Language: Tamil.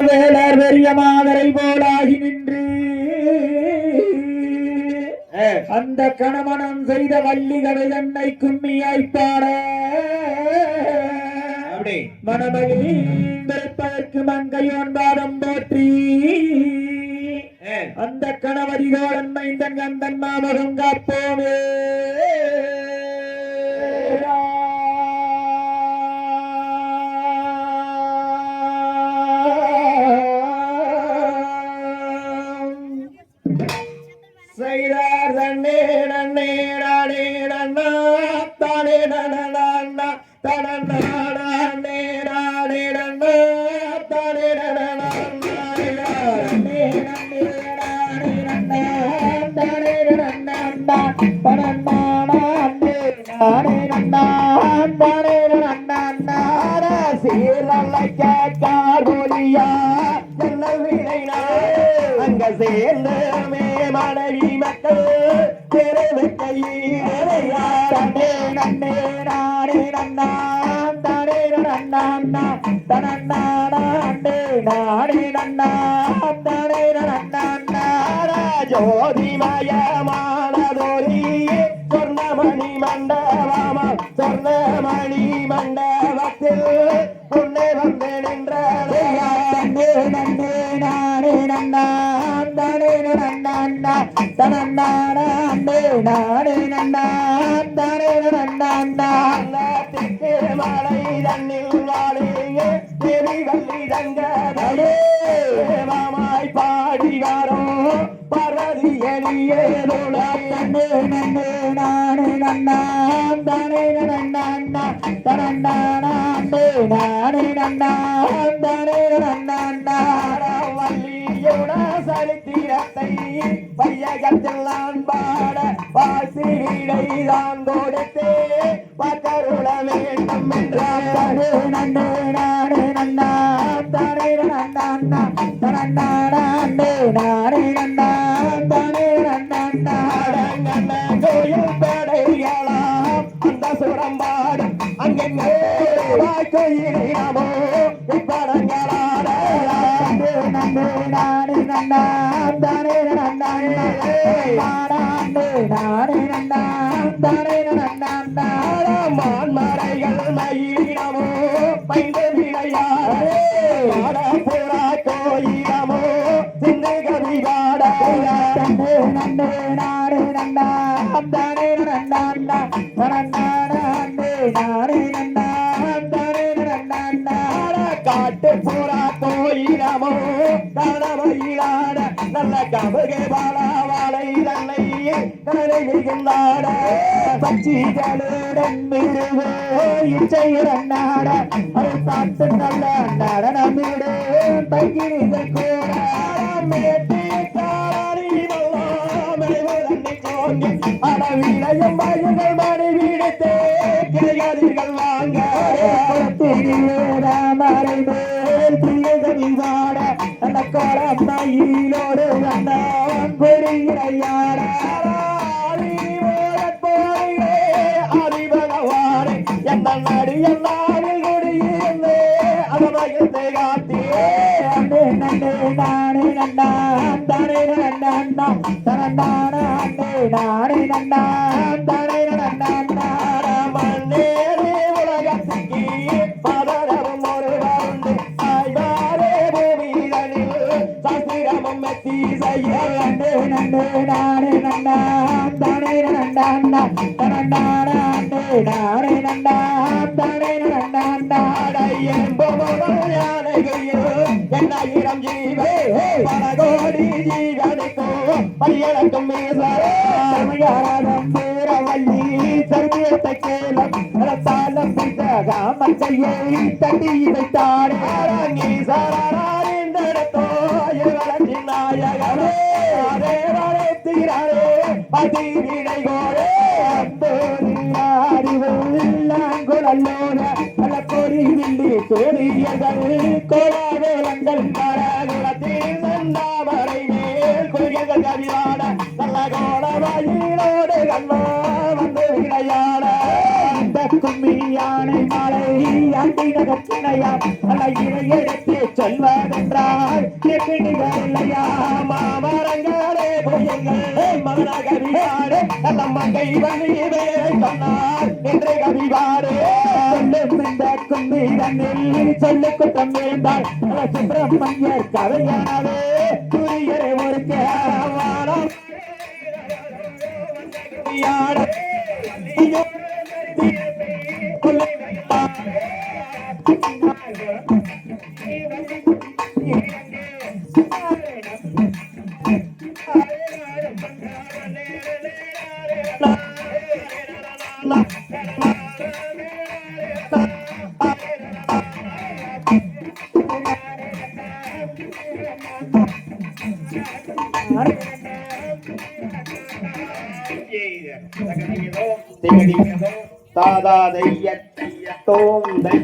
வேலர் பெரிய மாதரை போலாகி நின்று. அந்த கணவனம் செய்த வள்ளிகளை தன்னை கும்மியாய் பாட அப்படி. மணமகிழ்ந்ததற்கு மங்கையோன் பாதம் போற்றி. அந்த கணவரிகோளன் மைந்தன் கந்தன் மாமகம் காப்போமே. செய்தார் தன்னே நன்னே நானே நன்னா தானே நன்னா தானே நானே நன்னா தானே நன்னா சீரலைக்க அங்க சேர்ந்தமே மனைவி மக்கள் திறவு கையிலையா தன்னே நன்னே நானே நன்னா தானே நன்னா தனன்னா நானே நானே நன்னா தானே நன்னா ஜோதிமயமானதொரி சொர்ணமணி மண்டபமா சொர்ணமணி மண்டபத்தில் உன்னை வந்து நின்ற நன்னே நன்னே நானே நன்னா மலை தண்ணில் வாழையே தேவி வள்ளி தங்கடலே மாமாய் பாடி வரோம் பரதி எளியே நன்னே நன்னே நானே நன்னா தானே நன்னா தனன்னா நானே நானே நன்னா தானே நன்னா வள்ளியோட சரித்திரத்தை பையகத்தில் நான் பாட வாழ்த்தி கொடுத்தே பக்கருள வேண்டும் என்றார் தனே நன்னா நன்னா நன்னா கோயில் அந்த அங்கே கோயிலாமோ இப்படங்களாட நன்னே நானே நன்னா தானே நன்னா நானே நானே நன்னா தானே நன்னா மான்மறைகள் மயிலினமோ பைந்த கோயிலமோ கவி நானே தானே நானே காட்டு புறா கோயிலமோ நல்ல கபகை பாலா வாழை தன்னை பச்சிகளுடன் விடுவே இச்சையிறன்னாட அதை பார்த்து நல்ல கூட அந்த கோலம் மயிலோடு வந்தான் கொடியிறையாட அறிவகவானே எந்த நடிகன் நாளில் குடியிருந்தே அதமகிழ்ந்து காத்தியே அண்ணே நன்னே நானே நன்னா தானே நன்னா தனந்தான அண்ணே நானே நன்னா அண்ணே நன்னே நானே ஜீவே பல கோடி தமிழாரம் பேரவள்ளி ரத்தாலம் தட்டி வைத்தாரே நீ சாராரிந்தடத்தோ சூரியர்கள் கோலாவேலங்கள் மரகுலத்தில் நந்தாமரை மேல் குறுகிய கவிவாட நல்ல கோல கண்ணா வந்து விளையாட இந்த கும்மி யானை மாலை நகத்தினையா சொல்வதென்றால் இல்லையா மாமரங்களே. மகன கவிவாடு அல்ல மங்கை வலிவே சொன்னார் என்று கவிவாடு சொல்லும் இந்த கும்மி சுப்பிரமணியர் கதையானவே துரியரை ஒரு கேரவானம் யாட தாதா தைய தோம் தை